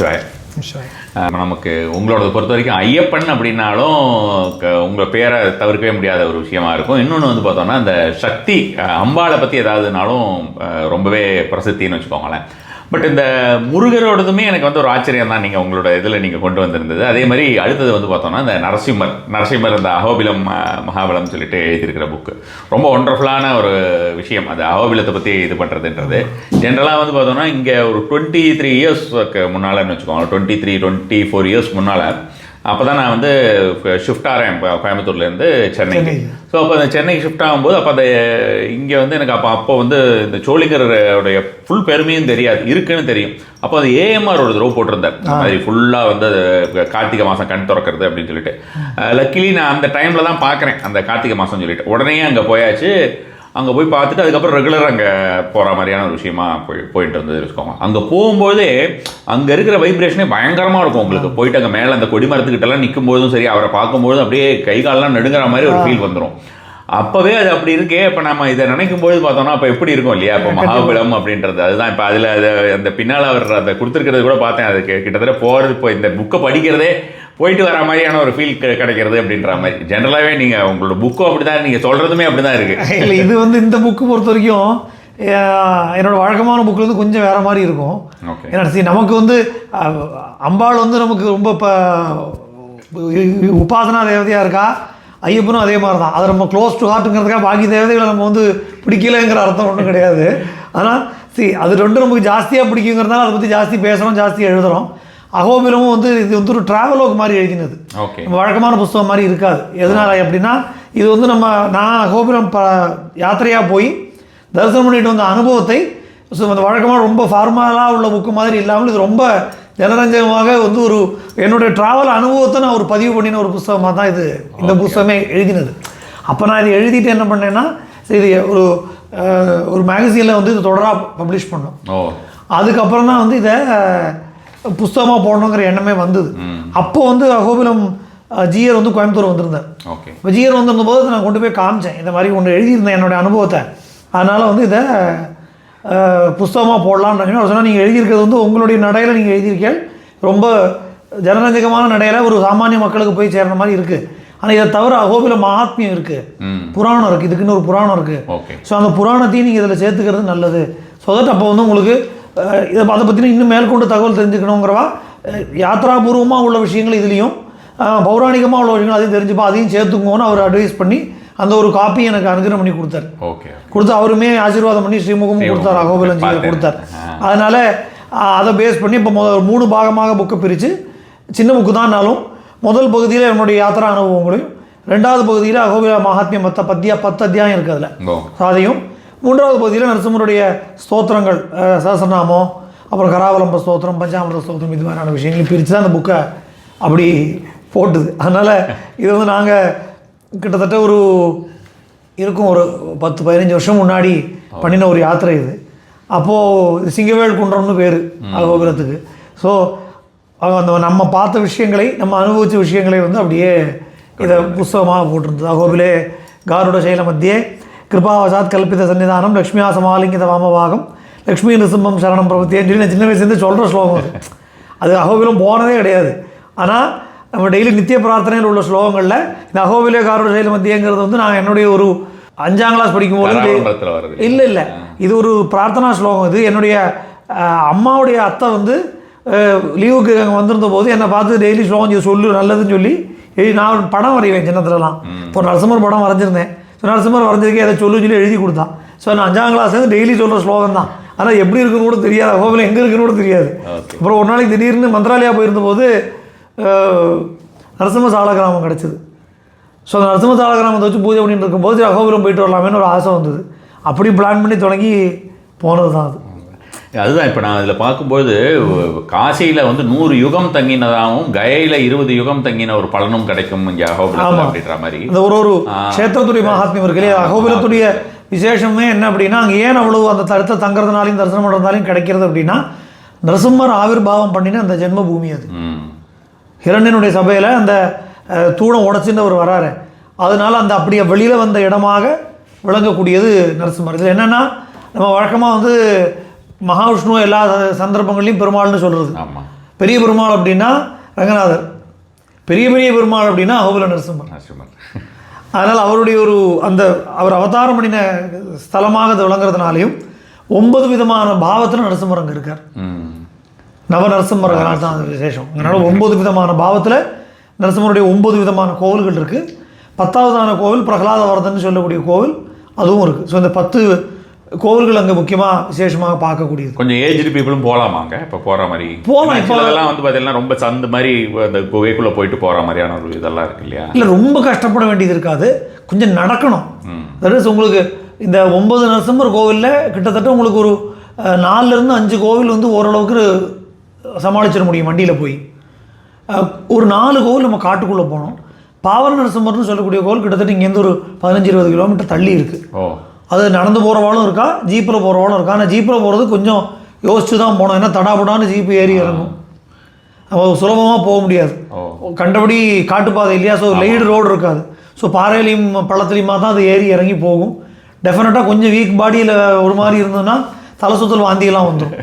நமச்சிவாய் நமக்கு உங்களோட பொறுத்த வரைக்கும் ஐயப்பன் அப்படின்னாலும் க- உங்க பேரை தவிர்க்கவே முடியாத ஒரு விஷயமா இருக்கும். இன்னொன்று வந்து பார்த்தோம்னா இந்த சக்தி அம்பாளை பற்றி ஏதாவதுனாலும் ரொம்பவே பிரசித்தின்னு வச்சுக்கோங்களேன். பட் இந்த முருகரோடதுமே எனக்கு வந்து ஒரு ஆச்சரியம் தான் நீங்கள் உங்களோட இதில் நீங்கள் கொண்டு வந்திருந்தது. அதே மாதிரி அடுத்தது வந்து பார்த்தோம்னா இந்த நரசிம்மர் நரசிம்மர் இந்த அகோபிலம் மகாபலம் சொல்லிட்டு எழுதியிருக்கிற புக்கு ரொம்ப ஒண்டர்ஃபுல்லான ஒரு விஷயம். அது அகோபிலத்தை பற்றி இது பண்ணுறதுன்றது ஜென்ரலாக வந்து பார்த்தோம்னா இங்கே ஒரு டுவெண்ட்டி த்ரீ இயர்ஸ்க்கு முன்னாலன்னு வச்சுக்கோங்க. Twenty three twenty four years முன்னால் அப்போ தான் நான் வந்து ஷிஃப்ட் ஆகிறேன் கோயம்புத்தூர்லேருந்து சென்னைக்கு. சென்னை. ஸோ அப்போ அந்த சென்னைக்கு ஷிஃப்ட் ஆகும்போது அப்போ அந்த இங்கே வந்து எனக்கு அப்போ அப்போ வந்து இந்த சோழிங்கருடைய ஃபுல் பெருமையும் தெரியாது இருக்குன்னு தெரியும். அப்போ அது ஏஎம்ஆர் ஒரு தடவை போட்டிருந்தார். மாதிரி ஃபுல்லாக வந்து அது கார்த்திகை மாதம் கண் திறக்கிறது அப்படின்னு சொல்லிட்டு. லக்கிலி நான் அந்த டைமில் தான் பார்க்குறேன் அந்த கார்த்திகை மாதம் சொல்லிட்டு. உடனே அங்கே போயாச்சு. அங்கே போய் பார்த்துட்டு அதுக்கப்புறம் ரெகுலர் அங்கே போகிற மாதிரியான ஒரு விஷயமா போய் போயிட்டு இருந்தது வச்சுக்கோங்க. அங்கே போகும்போதே அங்கே இருக்கிற வைப்ரேஷனே பயங்கரமாக இருக்கும் உங்களுக்கு. போயிட்டு அங்கே மேலே அந்த கொடி மரத்துக்கிட்டலாம் நிற்கும் போதும் சரி அவரை பார்க்கும்போதும் அப்படியே கை காலெல்லாம் நடுங்கிற மாதிரி ஒரு ஃபீல் வந்துடும் அப்போவே அது அப்படி இருக்கே இப்போ நம்ம இதை நினைக்கும் போது பார்த்தோம்னா அப்போ எப்படி இருக்கும் இல்லையா? இப்போ மகாபலம் அப்படின்றது. அதுதான் இப்போ அதில் அது அந்த பின்னால் அவர் அதை கொடுத்துருக்கிறது கூட பார்த்தேன். அது கிட்டத்தட்ட போகிறது இப்போ இந்த புக்கை படிக்கிறதே போயிட்டு வர மாதிரியான ஒரு ஃபீல் கிடைக்கிறது அப்படின்ற மாதிரி. ஜென்ரலாகவே நீங்கள் உங்களோட புக்கும் அப்படி தான் நீங்கள் சொல்கிறதுமே அப்படி தான் இருக்குது இல்லை இது வந்து இந்த புக்கு பொறுத்த வரைக்கும் என்னோட வழக்கமான புக்கில் வந்து கொஞ்சம் வேற மாதிரி இருக்கும். ஏன்னா see, நமக்கு வந்து அம்பாள் வந்து நமக்கு ரொம்ப இப்போ உபாசனா தேவதையாக இருக்கா? ஐயப்பனும் அதே மாதிரி தான் அதை நம்ம க்ளோஸ் டு ஹார்ட்டுங்கிறதுக்காக பாக்கி தேவதைகளை நம்ம வந்து பிடிக்கலைங்கிற அர்த்தம் ஒன்றும் கிடையாது. ஆனால் சி அது ரெண்டும் நமக்கு ஜாஸ்தியாக பிடிக்குங்கிறதுனால அதை பற்றி ஜாஸ்தி பேசுகிறோம் ஜாஸ்தி எழுதுகிறோம் அகோபிலமும் வந்து இது வந்து ஒரு ட்ராவலோக் மாதிரி எழுதினது. நம்ம வழக்கமான புஸ்தகம் மாதிரி இருக்காது. எதனால அப்படின்னா இது வந்து நம்ம நான் கோபுரம் ப யாத்திரையாக போய் தரிசனம் பண்ணிட்டு வந்த அனுபவத்தை ஸோ அந்த வழக்கமாக ரொம்ப ஃபார்மலாக உள்ள புக்கு மாதிரி இல்லாமல் இது ரொம்ப ஜனரஞ்சகமாக வந்து ஒரு என்னுடைய ட்ராவல் அனுபவத்தை நான் ஒரு பதிவு பண்ணின ஒரு புஸ்தகமாக தான் இது இந்த புஸ்தகமே எழுதினது. அப்போ நான் இது எழுதிட்டு என்ன பண்ணேன்னா இது ஒரு ஒரு மேகசீனில் வந்து இது தொடராக பப்ளிஷ் பண்ணோம். அதுக்கப்புறம் தான் வந்து இதை புஸ்தகமாக போடணுங்கிற எண்ணமே வந்தது. அப்போ வந்து அகோபிலம் ஜியர் வந்து கோயம்புத்தூர் வந்திருந்தார். ஓகே. இப்போ ஜியர் வந்திருந்த போது நான் கொண்டு போய் காமிச்சேன். இந்த மாதிரி ஒன்று எழுதியிருந்தேன் என்னுடைய அனுபவத்தை. அதனால் வந்து இதை புஸ்தகமாக போடலான்னு அவர் சொன்னால் நீங்கள் எழுதியிருக்கிறது வந்து உங்களுடைய நடையில் நீங்கள் எழுதியிருக்கீங்க. ரொம்ப ஜனரஞ்சகமான நடையில் ஒரு சாமானிய மக்களுக்கு போய் சேர்ற மாதிரி இருக்குது ஆனால் இதை தவிர அகோபில மகாத்மியம் இருக்குது புராணம் இருக்குது இதுக்குன்னு ஒரு புராணம் இருக்குது ஸோ அந்த புராணத்தையும் நீங்கள் இதில் சேர்த்துக்கிறது நல்லது. ஸோ தட் அப்போ வந்து உங்களுக்கு இதை அதை பற்றின இன்னும் மேற்கொண்டு தகவல் தெரிஞ்சுக்கணுங்கிறவா? யாத்ராபூர்வமாக உள்ள விஷயங்கள் இதுலேயும் பௌராணிகமாக உள்ள விஷயங்கள் அதையும் தெரிஞ்சுப்பா அதையும் சேர்த்துக்கோன்னு அவர் அட்வைஸ் பண்ணி அந்த ஒரு காப்பி எனக்கு அனுகிரகம் பண்ணி கொடுத்தாரு. ஓகே கொடுத்து அவருமே ஆசீர்வாதம் பண்ணி ஸ்ரீமுகமும் கொடுத்தார் அகோபிலஞ்சியை. கொடுத்தார். அதனால அதை பேஸ் பண்ணி இப்போ முதல் மூணு பாகமாக புக்கை பிரித்து சின்ன புக்கு தான்னாலும் முதல் பகுதியில் என்னுடைய யாத்திரா அனுபவங்களையும் ரெண்டாவது பகுதியில் அகோபில மகாத்மியம் மொத்த பத்தியா பத்து அத்தியாயம் இருக்குது அதில். அதையும் மூன்றாவது பகுதியில் நரசிம்மருடைய ஸ்தோத்திரங்கள் சஹஸ்ரநாமம் அப்புறம் கராவலம்ப ஸ்தோத்திரம் பஞ்சாமிரத ஸ்தோத்திரம் இது மாதிரியான விஷயங்களையும் பிரித்து தான் அந்த புக்கை அப்படி போட்டுது. அதனால் இது வந்து நாங்கள் கிட்டத்தட்ட ஒரு இருக்கும் ஒரு பத்து பதினஞ்சு வருஷம் முன்னாடி பண்ணின ஒரு யாத்திரை இது. அப்போது சிங்கவேல் குன்றம்னு பேர் அகோபுரத்துக்கு. ஸோ அந்த நம்ம பார்த்த விஷயங்களை நம்ம அனுபவித்த விஷயங்களை வந்து அப்படியே இதை புஸ்தகமாக போட்டிருந்தது. அகோபிலே காருட சைல மத்தியே கிருபாவசாத் கல்பித சன்னிதானம் லக்ஷ்மியா சமாலிங்கித வாமபாகம் லக்ஷ்மி நிருசிம்மம் சரணம் பிரபத்தியன்னு சொல்லி நான் சின்ன வயசுலேருந்து சொல்கிற ஸ்லோகம் அது அகோபிலம் போனதே கிடையாது ஆனால் நம்ம டெய்லி நித்திய பிரார்த்தனையில் உள்ள ஸ்லோகங்களில் இந்த அகோபிலே காரோட சைல மத்தியங்கிறது வந்து நான் என்னுடைய ஒரு அஞ்சாம் கிளாஸ் படிக்கும்போது இல்லை இல்லை இது ஒரு பிரார்த்தனா ஸ்லோகம் இது என்னுடைய அம்மாவுடைய அத்தை வந்து லீவுக்கு அங்கே வந்திருந்த போது என்னை பார்த்து டெய்லி ஸ்லோகம் சொல்லி நல்லதுன்னு சொல்லி நான் படம் வரைவேன் சின்னத்துலலாம் இப்போ நரசிம்மர் படம் வரைஞ்சிருந்தேன் ஸோ நரசிம்மர் வரைஞ்சதுக்கே அதை சொல்லு சொல்லி எழுதி கொடுத்தான் ஸோ நான் அஞ்சாம் கிளாஸ்லேருந்து டெய்லி சொல்கிற ஸ்லோகம் தான். ஆனால் எப்படி இருக்குன்னு கூட தெரியாது. கோவில் எங்கே இருக்குன்னு கூட தெரியாது. அப்புறம் ஒரு நாளைக்கு திடீர்னு மந்திராலயா போயிருந்தபோது நரசிம்ம சால கிராமம் கிடச்சிது. ஸோ அந்த நரசிம்ம சால கிராமத்தை வச்சு பூஜை பண்ணிட்டு இருக்கும்போது அகோபுரம் போயிட்டு வரலாமேன்னு ஒரு ஆசை வந்தது. அப்படி பிளான் பண்ணி தொடங்கி போனது தான் அது. அதுதான் இப்போ நான் அதில் பார்க்கும்போது காசியில் வந்து நூறு யுகம் தங்கினதாகவும் கயையில் இருபது யுகம் தங்கின ஒரு பலனும் கிடைக்கும் இங்கே அகோபிலத்தில் அப்படின்ற மாதிரி. அந்த ஒரு ஒரு க்ஷேத்திரத்துடைய மகாத்மியம் இருக்கு இல்லையா? அகோபிலத்துடைய விசேஷமே என்ன அப்படின்னா அங்கே ஏன் அவ்வளவு அந்த தடுத்த தங்குறதுனாலையும் தரிசனம் பண்ணுறதுனாலையும் கிடைக்கிறது அப்படின்னா நரசிம்மர் ஆவிர்பாவம் பண்ணின அந்த ஜென்ம பூமி அது ஹிரண்யனுடைய சபையில் அந்த அஹ், தூணை உடச்சின்னு அவர் வராரு. அதனால அந்த அப்படியே வெளியில் வந்த இடமாக விளங்கக்கூடியது நரசிம்மர். இதில் என்னென்னா நம்ம வழக்கமாக வந்து மகாவிஷ்ணு எல்லா சந்தர்ப்பங்களையும் பெருமாள்னு சொல்கிறது பெரிய பெருமாள் அப்படின்னா ரங்கநாதர். பெரிய பெரிய பெருமாள் அப்படின்னா அகோபில நரசிம்மர். நரசிம்மர். அதனால் அவருடைய ஒரு அந்த அவர் அவதாரம் பண்ணின ஸ்தலமாக அது விளங்குறதுனாலையும் ஒன்பது விதமான பாவத்தில் நரசிம்மர் அங்கே இருக்கார். நவ நரசிம்மர் தான் அது விசேஷம். அதனால் ஒன்பது விதமான பாவத்தில் நரசிம்மருடைய ஒன்பது விதமான கோவில்கள் இருக்குது பத்தாவதான கோவில் பிரகலாதவரதன் சொல்லக்கூடிய கோவில் அதுவும் இருக்குது ஸோ இந்த பத்து கோவில்கள் அங்கே முக்கியமாக விசேஷமாக பார்க்கக்கூடியது. கொஞ்சம் ஏஜ்டு பீப்புளும் போகலாமாங்க இப்போ போகிற மாதிரி. போலாம், இப்போ அதெல்லாம் வந்து பார்த்தீங்கன்னா ரொம்ப சந்து மாதிரி அந்த குகைக்குள்ளே போயிட்டு போகிற மாதிரியான ஒரு இதெல்லாம் இருக்கு இல்லையா? இல்லை ரொம்ப கஷ்டப்பட வேண்டியது இருக்காது. கொஞ்சம் நடக்கணும். தட் இஸ் உங்களுக்கு இந்த ஒன்பது நரசிம்மர் கோவிலில் கிட்டத்தட்ட உங்களுக்கு ஒரு நாலுலேருந்து அஞ்சு கோவில் வந்து ஓரளவுக்கு சமாளிச்சிட முடியும் வண்டியில் போய். ஒரு நாலு கோவில் நம்ம காட்டுக்குள்ளே போனோம். பாவர நரசிம்மர்னு சொல்லக்கூடிய கோவில் கிட்டத்தட்ட இங்கேருந்து ஒரு பதினஞ்சு இருபது கிலோமீட்டர் தள்ளி இருக்குது ஓ. அது நடந்து போகிறவாளும் இருக்கா? ஜீப்பில் போகிறவாளும் இருக்கா? ஆனால் ஜீப்பில் போகிறது கொஞ்சம் யோசிச்சு தான் போனோம் ஏன்னா தடாபுடான்னு ஜீப்பு ஏறி இறங்கும். நம்ம சுலபமாக போக முடியாது. கண்டபடி காட்டுப்பாதை இல்லையா? ஸோ லைடு ரோடு இருக்காது. ஸோ பாறையிலையும் பள்ளத்துலையுமா தான் அது ஏறி இறங்கி போகும். டெஃபினட்டாக கொஞ்சம் வீக் பாடியில் ஒரு மாதிரி இருந்ததுன்னா தலை சுத்தல் வாந்தியெல்லாம் வந்துடும்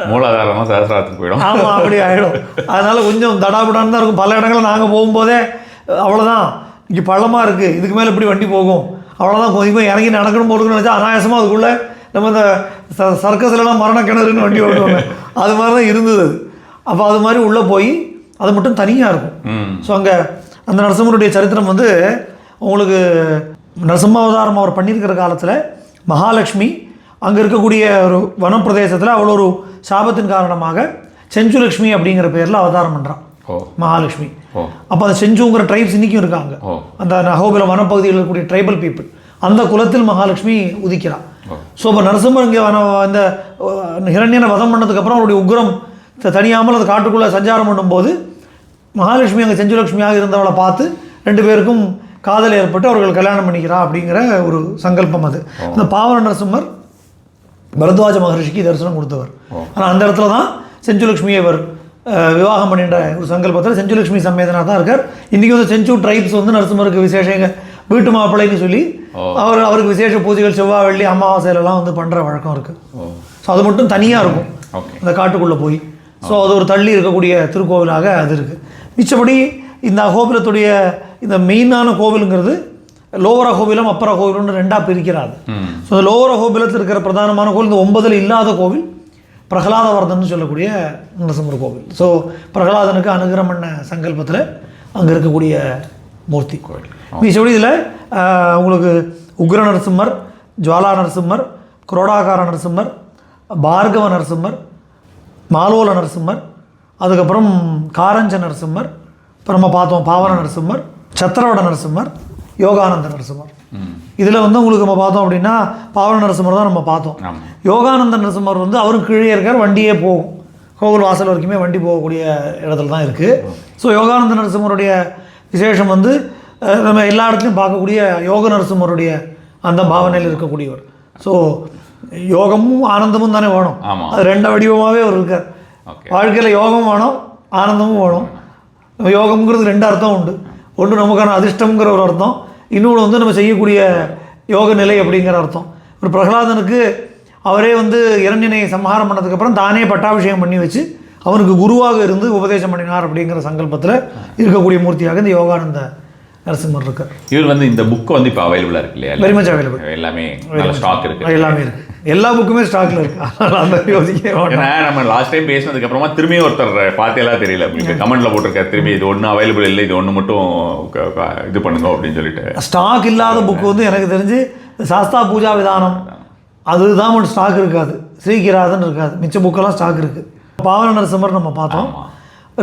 மூலாதாரமாக சகசிராத்துக்கு போயிடும். ஆமாம் அப்படி ஆகிடும் அதனால் கொஞ்சம் தடாபுடான்னு தான் இருக்கும். பல இடங்களில் நாங்கள் போகும்போதே அவ்வளோதான் இங்கே பள்ளமாக இருக்குது இதுக்கு மேலே இப்படி வண்டி போகும்? அவ்வளோதான் கொஞ்சம் இறங்கி நடக்கணும் போட்டுக்கணும்னு நினச்சா அனாயாசமாக அதுக்குள்ளே நம்ம இந்த ச சர்க்கஸ்லலாம் மரண கிணறுன்னு வண்டி ஓட்டுவாங்க. அது மாதிரி தான் இருந்தது அது. அப்போ அது மாதிரி உள்ளே போய் அது மட்டும் தனியாக இருக்கும். ஸோ அங்கே அந்த நரசிம்மருடைய சரித்திரம் வந்து உங்களுக்கு நரசிம்மாவதாரம் அவர் பண்ணியிருக்கிற காலத்தில் மகாலட்சுமி அங்கே இருக்கக்கூடிய ஒரு வனப்பிரதேசத்தில் அவ்வளோ ஒரு சாபத்தின் காரணமாக செஞ்சுலக்ஷ்மி அப்படிங்கிற பேரில் அவதாரம் பண்ணுறான் மகாலட்சுமி. அப்போ அந்த செஞ்சுங்கிற ட்ரைப்ஸ் இன்றைக்கும் இருக்காங்க. அந்த நகோபில வனப்பகுதியில் இருக்கக்கூடிய ட்ரைபல் பீப்புள் அந்த குலத்தில் மகாலட்சுமி உதிக்கிறான். ஸோ இப்போ நரசிம்மர் இங்கே வன இந்த ஹிரண்யனை வதம் பண்ணதுக்கப்புறம் அவருடைய உக்ரம் தனியாமல் அது காட்டுக்குள்ளே சஞ்சாரம் பண்ணும்போது மகாலட்சுமி அங்கே செஞ்சுலட்சுமியாக இருந்தவளை பார்த்து ரெண்டு பேருக்கும் காதல் ஏற்பட்டு அவர்கள் கல்யாணம் பண்ணிக்கிறா அப்படிங்கிற ஒரு சங்கல்பம் அது. அந்த பாவன நரசிம்மர் பரத்வாஜ மகரிஷிக்கு தரிசனம் கொடுத்தவர். ஆனால் அந்த இடத்துல தான் செஞ்சுலட்சுமியை இவர் விவாகம் பண்ணின்ற ஒரு சங்கல்பத்தில் செஞ்சுலட்சுமி சம்மேதனா தான் இருக்கார். இன்றைக்கி வந்து செஞ்சு ட்ரைப்ஸ் வந்து நரசிம்மருக்கு விசேஷங்க. வீட்டு மாப்பிள்ளைன்னு சொல்லி அவர் அவருக்கு விசேஷ பூஜைகள் செவ்வாய் வெள்ளி அமாவாசையிலலாம் வந்து பண்ணுற வழக்கம் இருக்குது ஸோ அது மட்டும் தனியாக இருக்கும். அந்த காட்டுக்குள்ளே போய். ஸோ அது ஒரு தள்ளி இருக்கக்கூடிய திருக்கோவிலாக அது இருக்குது மிச்சபடி இந்த அகோபிலத்துடைய இந்த மெயினான கோவிலுங்கிறது லோவர கோவிலும் அப்பர கோவிலும்னு ரெண்டாக பிரிக்கிறாது ஸோ இந்த லோவர கோபிலத்தில் இருக்கிற பிரதானமான கோவில் இந்த ஒன்பதில் இல்லாத கோவில் பிரகலாதவர்தன் சொல்லக்கூடிய நரசிம்மர் கோவில். ஸோ பிரகலாதனுக்கு அனுகிரம் பண்ண சங்கல்பத்தில் அங்கே இருக்கக்கூடிய மூர்த்தி கோயில் மிச்சபடி இதில் உங்களுக்கு உக்ர நரசிம்மர் ஜுவாலா நரசிம்மர் குரோடாகார நரசிம்மர் பார்கவ நரசிம்மர் மாலோல நரசிம்மர் அதுக்கப்புறம் காரஞ்ச நரசிம்மர் இப்போ நம்ம பார்த்தோம் பாவன நரசிம்மர் சத்திரவட நரசிம்மர் யோகானந்த நரசிம்மர். இதில் வந்து உங்களுக்கு நம்ம பார்த்தோம் அப்படின்னா பாவன நரசிம்மர் தான் நம்ம பார்த்தோம். யோகானந்த நரசிம்மர் வந்து அவரும் கீழே இருக்கார் வண்டியே போகும். கோவில் வாசல் வரைக்குமே வண்டி போகக்கூடிய இடத்துல தான் இருக்குது ஸோ யோகானந்த நரசிம்மருடைய விசேஷம் வந்து நம்ம எல்லா இடத்துலையும் பார்க்கக்கூடிய யோக நரசிம்மருடைய அந்த பாவனையில் இருக்கக்கூடியவர். ஸோ யோகமும் ஆனந்தமும் தானே வேணும். அது ரெண்டு வடிவமாகவே அவர் இருக்கார். வாழ்க்கையில் யோகம் வேணும் ஆனந்தமும் வேணும். யோகம்ங்கிறது ரெண்டு அர்த்தம் உண்டு. ஒன்று நமக்கான அதிர்ஷ்டம்ங்கிற ஒரு அர்த்தம் இன்னொன்று வந்து நம்ம செய்யக்கூடிய யோக நிலை அப்படிங்கிற அர்த்தம். ஒரு பிரகலாதனுக்கு அவரே வந்து இரண்டினை சம்ஹாரம் பண்ணதுக்கப்புறம் தானே பட்டாபிஷேகம் பண்ணி வச்சு அவனுக்கு குருவாக இருந்து உபதேசம் பண்ணினார் அப்படிங்கிற சங்கல்பத்தில் இருக்கக்கூடிய மூர்த்தியாக இந்த யோகானந்த நரசிம்மர் இருக்கார். இவர் வந்து இந்த புக் வந்து இப்போ அவைலபிளாக இருக்கு இல்லையா? வெரி மச் அவைலபிள் எல்லாமே ஸ்டாக் இருக்கு. எல்லாமே இருக்கு. எல்லா புக்குமே ஸ்டாக்ல இருக்கு. அதனால அந்த யோசிக்க நம்ம லாஸ்ட் டைம் பேசினதுக்கு அப்புறமா திரும்பியும் ஒருத்தர் பார்த்தேலாம் தெரியல. உங்களுக்கு கமெண்ட்ல போட்டிருக்காரு. திரும்பி இது ஒன்று அவைலபிள் இல்லை. இது ஒன்று மட்டும் இது பண்ணுங்க அப்படின்னு சொல்லிட்டு. ஸ்டாக் இல்லாத புக்கு வந்து எனக்கு தெரிஞ்சு சாஸ்தா பூஜா விதானம். அதுதான் மட்டும் ஸ்டாக் இருக்காது. ஸ்ரீகிராதன் இருக்காது. மிச்ச புக்கெல்லாம் ஸ்டாக் இருக்குது பாவன நரசிம்மர் நம்ம பார்த்தோம்.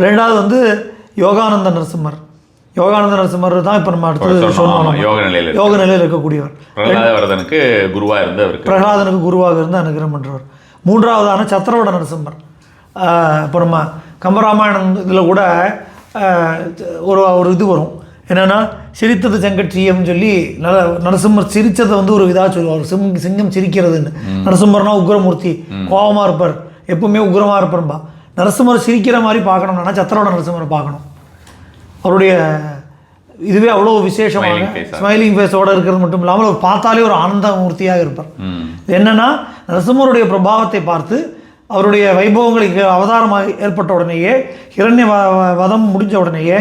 ரெண்டாவது வந்து யோகானந்த நரசிம்மர். யோகானந்த நரசிம்மர் தான் இப்போ நம்ம ஆமா, நம்ம. யோக நிலையில. யோக நிலையில் இருக்கக்கூடியவர். பிரகலாதவர்தனுக்கு குருவா இருந்து அவருக்கு பிரகலாதனுக்கு குருவாக இருந்து அனுகிரகம் பண்ணுறவர் மூன்றாவதான சத்திரவட நரசிம்மர். இப்போ நம்ம கம்பராமாயணம் இதில் கூட ஒரு ஒரு இது வரும். என்னென்னா சிரித்தது செங்கட்சியம்னு சொல்லி நர நரசிம்மர் சிரித்ததை வந்து ஒரு இதாக சொல்லுவார். சிங் சிங்கம் சிரிக்கிறதுன்னு. நரசிம்மர்னா உக்ரமூர்த்தி. கோபமாக இருப்பார். எப்பவுமே உக்ரமாக இருப்பார்பா நரசிம்மர் சிரிக்கிற மாதிரி பார்க்கணும்னா சத்திரவட நரசிம்மரை பார்க்கணும். அவருடைய இதுவே அவ்வளோ ஆ. ஸ்மைலிங் ஃபேஸோடு இருக்கிறது மட்டும் இல்லாமல் அவர் பார்த்தாலே ஒரு ஆனந்த மூர்த்தியாக இருப்பார் என்னன்னா நரசிம்மருடைய பிரபாவத்தை பார்த்து அவருடைய வைபவங்களுக்கு அவதாரமாக ஏற்பட்ட உடனேயே இரண்ய வதம் முடிஞ்ச உடனேயே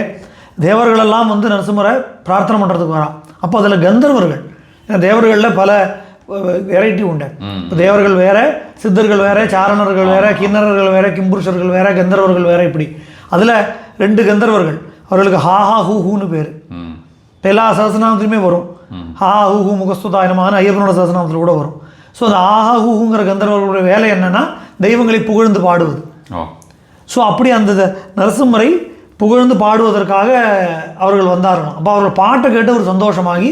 தேவர்களெல்லாம் வந்து நரசிம்மரை பிரார்த்தனை பண்ணுறதுக்கு வரான். அப்போ அதில் கந்தர்வர்கள் ஏன்னா தேவர்களில் பல வெரைட்டி உண்டு. இப்போ தேவர்கள் வேற சித்தர்கள் வேற சாரணர்கள் வேற கிண்ணறர்கள் வேற கிம்புருஷர்கள் வேற கந்தர்வர்கள் வேற இப்படி. அதில் ரெண்டு கந்தர்வர்கள் அவர்களுக்கு ஹா ஹா ஹூ ஹூன்னு பேர். இப்போ எல்லா சஹஸ்ரநாமத்துலையுமே வரும். ஹா ஹூ ஹூ முகஸ்துதாயனமான ஐயப்பனோட சஹஸ்ரநாமத்தில் கூட வரும். ஸோ அந்த ஆஹா ஹூ ஹூங்கிற கந்தர்வர்களுடைய வேலை என்னன்னா தெய்வங்களை புகழ்ந்து பாடுவது. ஸோ அப்படி அந்த நரசிம்மரை புகழ்ந்து பாடுவதற்காக அவர்கள் வந்தார்களாம். அப்போ அவர்கள் பாட்டை கேட்டு ஒரு சந்தோஷமாகி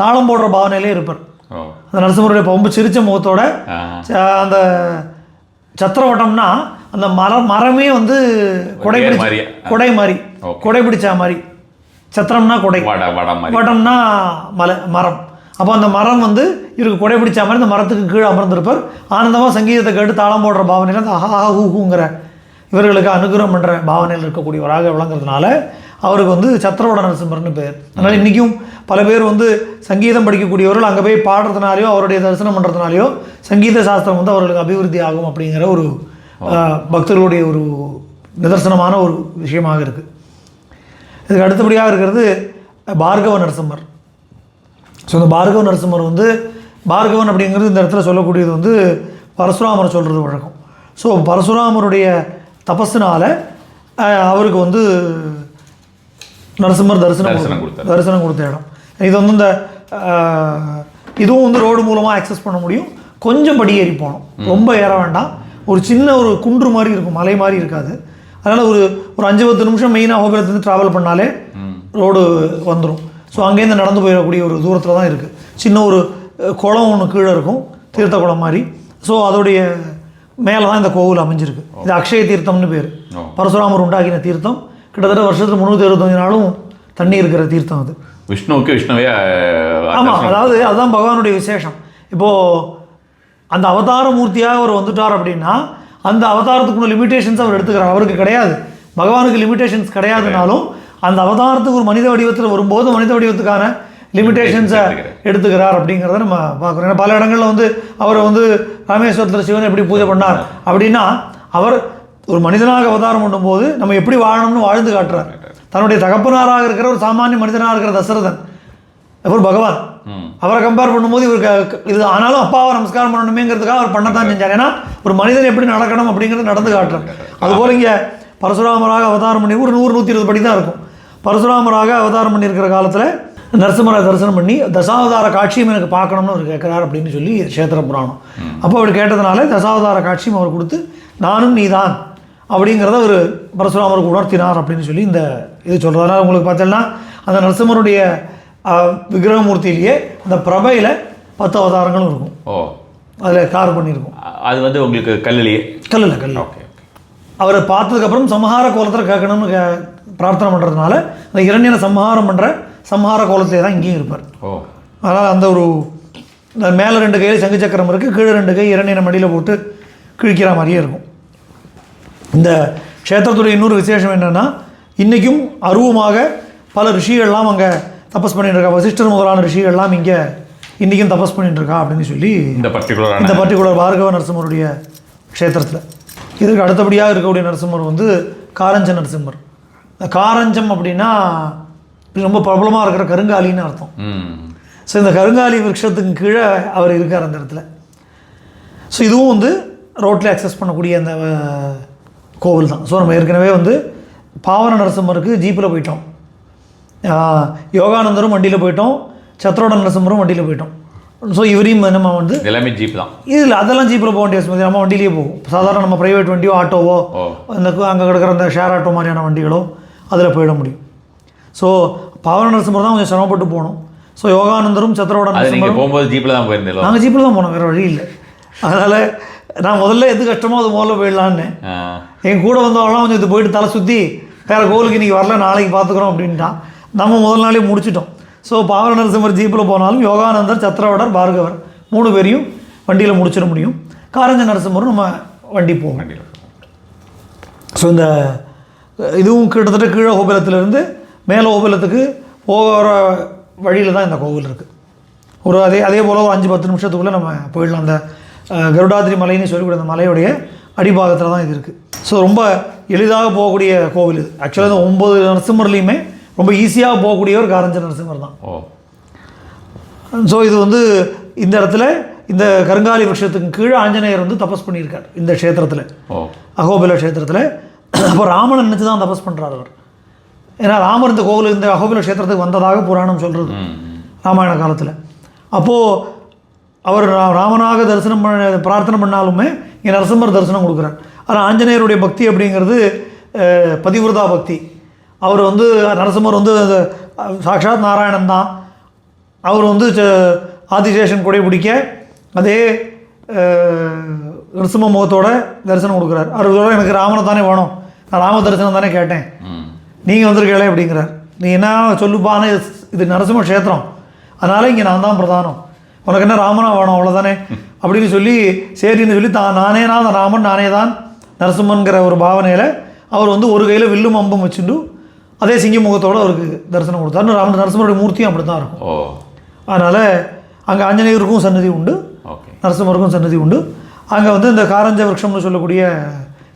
தாளம் போடுற பாவனையிலே இருப்பார். அந்த நரசிம்மருடைய ரொம்ப சிரிச்ச முகத்தோட அந்த சத்திரவட்டம்னா அந்த மரம் மரமே வந்து கொடை பிடிச்ச. கொடை மாதிரி. கொடை பிடிச்ச மாதிரி. சத்திரம்னா கொடை. வட வட மாதிரி. வட்டம்னா மலை மரம். அப்போ அந்த மரம் வந்து இவருக்கு கொடை பிடிச்ச மாதிரி அந்த மரத்துக்கு கீழே அமர்ந்திருப்பார். ஆனந்தமாக சங்கீதத்தை கேட்டு தாளம் போடுற பாவனையில் அந்த ஆஹா ஹூ ஹூங்கிற இவர்களுக்கு அனுகிரகம் பண்ணுற பாவனையில் இருக்கக்கூடியவராக விளங்குறதுனால அவருக்கு வந்து சத்திரவட நரசிம்மர்னு பேர். அதனால் இன்றைக்கும் பல பேர் வந்து சங்கீதம் படிக்கக்கூடியவர்கள் அங்கே போய் பாடுறதுனாலையோ அவருடைய தரிசனம் பண்ணுறதுனாலையோ சங்கீத சாஸ்திரம் வந்து அவர்களுக்கு அபிவிருத்தி ஆகும் அப்படிங்கிற ஒரு பக்தர்களுடைய ஒரு நிதர்சனமான ஒரு விஷயமாக இருக்குது இதுக்கு அடுத்தபடியாக இருக்கிறது பார்கவ நரசிம்மர். ஸோ இந்த பார்கவ நரசிம்மர் வந்து பார்கவன் அப்படிங்கிறது இந்த இடத்துல சொல்லக்கூடியது வந்து பரசுராமரை சொல்கிறது வழக்கம். ஸோ பரசுராமருடைய தபஸினால அவருக்கு வந்து நரசிம்மர் தரிசனம் தரிசனம் கொடுத்த- கொடுத்தார். தரிசனம் கொடுத்த இடம். இது வந்து இந்த இதுவும் வந்து ரோடு மூலமாக ஆக்சஸ் பண்ண முடியும். கொஞ்சம் படி ஏறி போகணும் ரொம்ப ஏற வேண்டாம். ஒரு சின்ன ஒரு குன்று மாதிரி இருக்கும் மலை மாதிரி இருக்காது. அதனால் ஒரு ஒரு அஞ்சு பத்து நிமிஷம் மெயினாக ஹோபுரத்துலேருந்து ட்ராவல் பண்ணாலே ரோடு வந்துடும் ஸோ அங்கேருந்து நடந்து போயிடக்கூடிய ஒரு தூரத்தில் தான் இருக்குது சின்ன ஒரு குளம் ஒன்று கீழே இருக்கும் தீர்த்த குளம் மாதிரி. ஸோ அதோடைய மேலே தான் இந்த கோவில் அமைஞ்சிருக்கு. இது அக்ஷய தீர்த்தம்னு பேர். பரசுராமர் உண்டாக்கின தீர்த்தம். கிட்டத்தட்ட வருஷத்துக்கு முந்நூற்றி அறுபத்தஞ்சு நாளும் தண்ணி இருக்கிற தீர்த்தம் அது. விஷ்ணுவுக்கு விஷ்ணுவே ஆமாம். அதாவது அதுதான் பகவானுடைய விசேஷம். இப்போது அந்த அவதார மூர்த்தியாக அவர் வந்துட்டார் அப்படின்னா அந்த அவதாரத்துக்குள்ள லிமிடேஷன்ஸ் அவர் எடுத்துக்கிறார். அவருக்கு கிடையாது. பகவானுக்கு லிமிடேஷன்ஸ் கிடையாதுனாலும் அந்த அவதாரத்துக்கு ஒரு மனித வடிவத்தில் வரும்போது மனித வடிவத்துக்கான லிமிடேஷன்ஸை எடுத்துக்கிறார் அப்படிங்கிறத நம்ம பார்க்குறோம். ஏன்னா பல இடங்களில் வந்து அவரை வந்து ராமேஸ்வரத்தில் சிவன் எப்படி பூஜை பண்ணார் அப்படின்னா அவர் ஒரு மனிதனாக அவதாரம் பண்ணும்போது நம்ம எப்படி வாழணும்னு வாழ்ந்து காட்டுறார். தன்னுடைய தகப்பனாராக இருக்கிற ஒரு சாமானிய மனிதனாக இருக்கிற தசரதன் அவர் பகவான். அவரை கம்பேர் பண்ணும்போது இவருக்கு இது ஆனாலும் அப்பாவை நமஸ்காரம் பண்ணணுமேங்கிறதுக்காக அவர் பண்ணத்தான் செஞ்சார். ஏன்னா ஒரு மனிதன் எப்படி நடக்கணும் அப்படிங்கிறது நடந்து காட்டுறார். அதுபோல் இங்கே பரசுராமராக அவதாரம் பண்ணி ஒரு நூறு நூற்றி இருபது படி தான் இருக்கும். பரசுராமராக அவதாரம் பண்ணியிருக்கிற காலத்தில் நரசிம்மரை தரிசனம் பண்ணி தசாவதார காட்சியும் எனக்கு பார்க்கணும்னு அவர் கேட்குறார் அப்படின்னு சொல்லி சேத்திர புராணம். அப்போ அவர் கேட்டதுனால தசாவதார காட்சியும் அவர் கொடுத்து நானும் நீதான் அப்படிங்கிறத ஒரு பரசுராமருக்கு உணர்த்தினார் அப்படின்னு சொல்லி இந்த இது சொல்கிறார் அதனால் உங்களுக்கு பார்த்தீங்கன்னா அந்த நரசிம்மருடைய அஹ், விக்கிரகமூர்த்தியிலேயே அந்த பிரபையில் பத்து அவதாரங்களும் இருக்கும். ஓ. அதில் கார் பண்ணியிருக்கும். அது வந்து உங்களுக்கு கல்லிலேயே? கல்லில் கல்லில். ஓகே அவரை பார்த்ததுக்கப்புறம் சம்ஹார கோலத்தில் கேட்கணும்னு கே பிரார்த்தனை பண்ணுறதுனால அந்த இரண்டியனை சம்ஹாரம் பண்ணுற சம்ஹார கோலத்திலே தான் இங்கேயும் இருப்பார். ஓ. அதனால் அந்த ஒரு மேலே ரெண்டு கையில் சங்கு சக்கரம் இருக்குது கீழே ரெண்டு கை இரண்டியனை மடியில் போட்டு கிழிக்கிற மாதிரியே இருக்கும். இந்த க்ஷேத்திரத்துடைய இன்னொரு விசேஷம் என்னென்னா இன்றைக்கும் அருவமாக பல ரிஷிகள்லாம் அங்கே தபஸ் பண்ணிட்டு இருக்கா வசிஷ்டர் முதலான ரிஷிகள்லாம் இங்கே இன்றைக்கும் தபஸ் பண்ணிட்டு இருக்கா அப்படின்னு சொல்லி இந்த பர்டிகுலரான இந்த பர்டிகுலர் பார்கவ நரசிம்மருடைய க்ஷேத்திரத்தில். இதுக்கு அடுத்தபடியாக இருக்கக்கூடிய நரசிம்மர் வந்து காரஞ்ச நரசிம்மர். காரஞ்சம் அப்படின்னா ரொம்ப பிரபலமாக இருக்கிற கருங்காலின்னு அர்த்தம். ஸோ இந்த கருங்காலி விருட்சத்துக்கு கீழே அவர் இருக்கார் அந்த இடத்துல. ஸோ இதுவும் வந்து ரோட்டில் அக்சஸ் பண்ணக்கூடிய அந்த கோவில் தான் ஸோ நம்ம ஏற்கனவே வந்து பாவன நரசிம்மருக்கு ஜீப்பில் போயிட்டோம். யோகானந்தரும் வண்டியில் போயிட்டோம். சத்ரோட நரசிம்மரும் வண்டியில் போயிட்டோம். ஸோ இவரையும் நம்ம வந்து எல்லாமே ஜீப் தான். இதில் அதெல்லாம் ஜீப்பில் போக வேண்டிய நம்ம வண்டியிலேயே போகும் சாதாரண நம்ம ப்ரைவேட் வண்டியோ ஆட்டோவோ அந்த அங்கே கிடக்கிற அந்த ஷேர் ஆட்டோ மாதிரியான வண்டிகளோ அதில் போயிட முடியும். ஸோ பாவன நரசிம்மர் தான் கொஞ்சம் சிரமப்பட்டு போகணும் ஸோ யோகானந்தரும் சத்ரோட நரசிம்மரும் போகும்போது ஜீப்பில் தான் போயிருந்தீங்களோ? நாங்கள் ஜீப்பில் தான் போனோம் வேறு வழி இல்லை. அதனால் நான் முதல்ல எது கஷ்டமோ அது முதல்ல போயிடலான்னு. என் கூட வந்தவங்களாம் கொஞ்சம் இது போயிட்டு தலை சுற்றி வேறு கோவிலுக்கு இன்றைக்கி வரல நாளைக்கு பார்த்துக்குறோம் அப்படின்ட்டான். நம்ம முதல் நாளே முடிச்சிட்டோம். ஸோ பாவர நரசிம்மர் ஜீப்பில் போனாலும் யோகானந்தர் சத்திரவடர் பார்கவர் மூணு பேரையும் வண்டியில் முடிச்சிட முடியும். காரஞ்ச நரசிம்மரும் நம்ம வண்டி போகும். வண்டியில் ஸோ இந்த இதுவும் கிட்டத்தட்ட கீழே கோபுரத்துலேருந்து மேலே கோபுரத்துக்கு போகிற வழியில் தான் இந்த கோவில் இருக்குது ஒரு அதே அதே போல் ஒரு அஞ்சு பத்து நிமிஷத்துக்குள்ளே நம்ம போயிடலாம். அந்த கருடாதிரி மலைன்னு சொல்லக்கூடிய அந்த மலையுடைய அடிபாகத்தில் தான் இது இருக்குது ஸோ ரொம்ப எளிதாக போகக்கூடிய கோவில் இது. ஆக்சுவலாக இந்த ஒம்பது நரசிம்மர்லேயுமே ரொம்ப ஈஸியாக போகக்கூடியவர் காரஞ்ச நரசிம்மர் தான். ஸோ இது வந்து இந்த இடத்துல இந்த கருங்காலி விருஷத்துக்கு கீழே ஆஞ்சநேயர் வந்து தபஸ் பண்ணியிருக்கார் இந்த க்ஷேத்திரத்தில். அகோபில க்ஷேத்திரத்தில். அப்போ ராமனை நினச்சி தான் தபஸ் பண்ணுறார் அவர். ஏன்னா ராமர் இந்த கோவில் இந்த அகோபில க்ஷேத்திரத்துக்கு வந்ததாக புராணம் சொல்கிறது ராமாயண காலத்தில். அப்போது அவர் ராமனாக தரிசனம் பண்ண பிரார்த்தனை பண்ணாலுமே இங்கே நரசிம்மர் தரிசனம் கொடுக்குறார். ஆனால் ஆஞ்சநேயருடைய பக்தி அப்படிங்கிறது பதிவிரதா பக்தி. அவர் வந்து நரசிம்மர் வந்து சாக்ஷாத் நாராயணன் தான். அவர் வந்து ச- ஆதிசேஷன் கொடை பிடிக்க அதே நரசிம்ம முகத்தோட தரிசனம் கொடுக்குறார். அவர் சொல்றார், எனக்கு ராமனை தானே வேணும். நான் ராம தரிசனம் தானே கேட்டேன். நீங்கள் வந்திருக்கீங்களே அப்படிங்கிறார். நீ என்ன சொல்லுப்பான்னு இது நரசிம்ம க்ஷேத்திரம். அதனால் இங்கே நான் தான் பிரதானம். உனக்கு என்ன ராமனா வேணும் அவ்வளோதானே அப்படின்னு சொல்லி சரின்னு சொல்லி தான் நானே தான் ராமன் நானே தான் நரசிம்மன்கிற ஒரு பாவனையில் அவர் வந்து ஒரு கையில் வில்லும் அம்பும் வச்சுட்டு அதே சிங்க முகத்தோடு அவருக்கு தரிசனம் கொடுத்தாரு. ராமன் நரசிம்மருடைய மூர்த்தியும் அப்படி தான் இருக்கும் அதனால் அங்கே ஆஞ்சநேயருக்கும் சன்னதி உண்டு. நரசிம்மருக்கும் சன்னதி உண்டு. அங்கே வந்து இந்த காரஞ்ச விருட்சம்னு சொல்லக்கூடிய